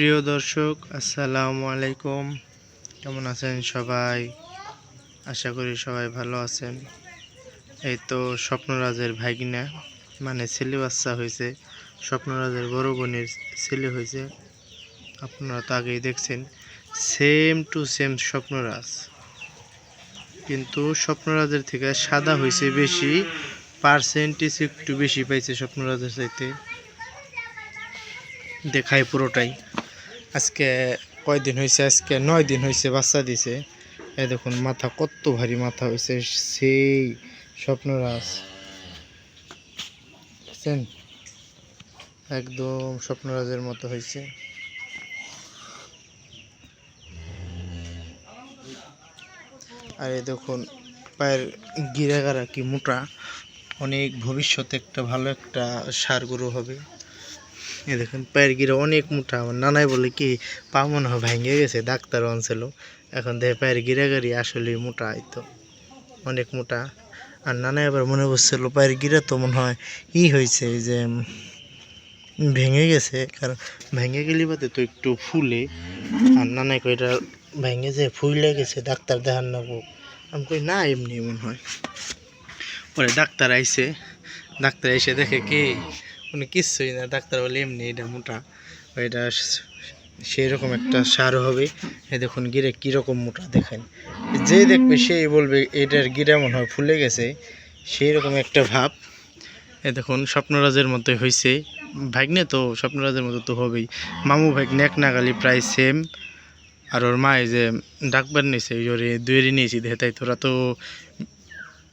প্রিয় দর্শক, আসসালামু আলাইকুম। কেমন আছেন সবাই? আশা করি সবাই ভালো আছেন। এই তো স্বপ্নরাজের ভাগিনা মানে ছেলে বাচ্চা হয়েছে। স্বপ্নরাজের বড় বোনের ছেলে হয়েছে। আপনারা তো আগেই দেখছেন সেম টু সেম স্বপ্নরাজ। কিন্তু স্বপ্নরাজের থেকে সাদা হয়েছে বেশি পার্সেন্টেজ একটু বেশি পাইছে স্বপ্নরাজের চাইতে। দেখায় পুরোটাই। আজকে কয়দিন হয়েছে আজকে নয় দিন হয়েছে বাচ্চা দিছে। এ দেখুন, মাথা কত ভারী মাথা হয়েছে সেই স্বপ্নরাজ। বুঝছেন একদম স্বপ্নরাজের মতো হয়েছে আর এই দেখুন, পায়ের গিরাগারা কি মোটা? অনেক ভবিষ্যতে একটা ভালো একটা সার গরু হবে। এ দেখুন, পায়ের গিরা অনেক মোটা। আমার নানাই বলে কি, পা মনে হয় ভেঙে গেছে ডাক্তার আনছিল। এখন দেখে পায়ের গিরাগারি আসলে মোটা হয়তো অনেক মোটা। আর নানাই আবার মনে করছিল, পায়ের গিরা তো মনে হয় ই হয়েছে যে ভেঙে গেছে। কারণ ভেঙে গেলে বাদে তো একটু ফুলে। আর নানাই কই এটা ভেঙে যে ফুলে গেছে, ডাক্তার দেখান না আমি কই, না, এমনি মনে হয়। পরে ডাক্তার আইছে। ডাক্তার এসে দেখে কি কোনো কিচ্ছুই না, ডাক্তার বলে এমনি এটা মোটা এটা সেই রকম একটা সার হবে। এ দেখুন, গিরে কীরকম মোটা দেখেন। যে দেখবে সেই বলবে, এটার গিরা মনে হয় ফুলে গেছে। সেই রকম একটা ভাব। এ দেখুন, স্বপ্নরাজের মতোই হয়েছে ভাগ্নে তো, স্বপ্নরাজের মতো তো হবেই। মামু ভাগ্নে এক নাগালি প্রায় সেম আর ওর মা এই যে ডাকবার নিয়েছে ওরে দুয়েরই নিয়েছি দেখে তাই তোরা তো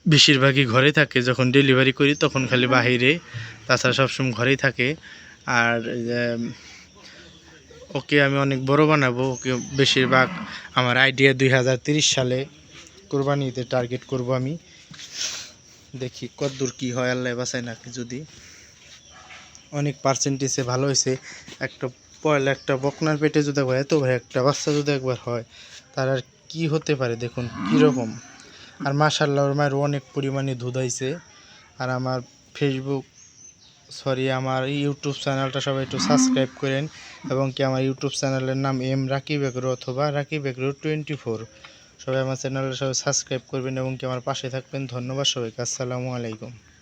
বেশিরভাগই ঘরে থাকে, যখন ডেলিভারি করি তখন খালি বাহিরে, তাছাড়া সবসময় ঘরেই থাকে। আর ওকে আমি অনেক বড় বানাবো, ওকে বেশিরভাগ আমার আইডিয়া দুই সালে কোরবানিতে টার্গেট করব আমি। দেখি কতদূর কী হয়, আল্লাহ বাসায় নাকি যদি। অনেক পার্সেন্টেজে ভালো হয়েছে। একটা পয়লা, একটা বকনার পেটে যদি একবার, এত ভাই একটা বাচ্চা যদি একবার হয়, তার আর কী হতে পারে দেখুন, কীরকম? আর মাশাল্লাহ মায়ের অনেক পরিমাণে দুধ হয়েছে আর আমার ফেসবুক সরি আমার ইউটিউব চ্যানেলটা সবাই একটু সাবস্ক্রাইব করেন এবং কি আমার ইউটিউব চ্যানেলের নাম এম রাকিব এগ্রো অথবা রাকিব এগ্রো টোয়েন্টি ফোর সবাই আমার চ্যানেলটা সবাই সাবস্ক্রাইব করবেন এবং কি আমার পাশে থাকবেন। ধন্যবাদ সবাইকে। আসসালামু আলাইকুম।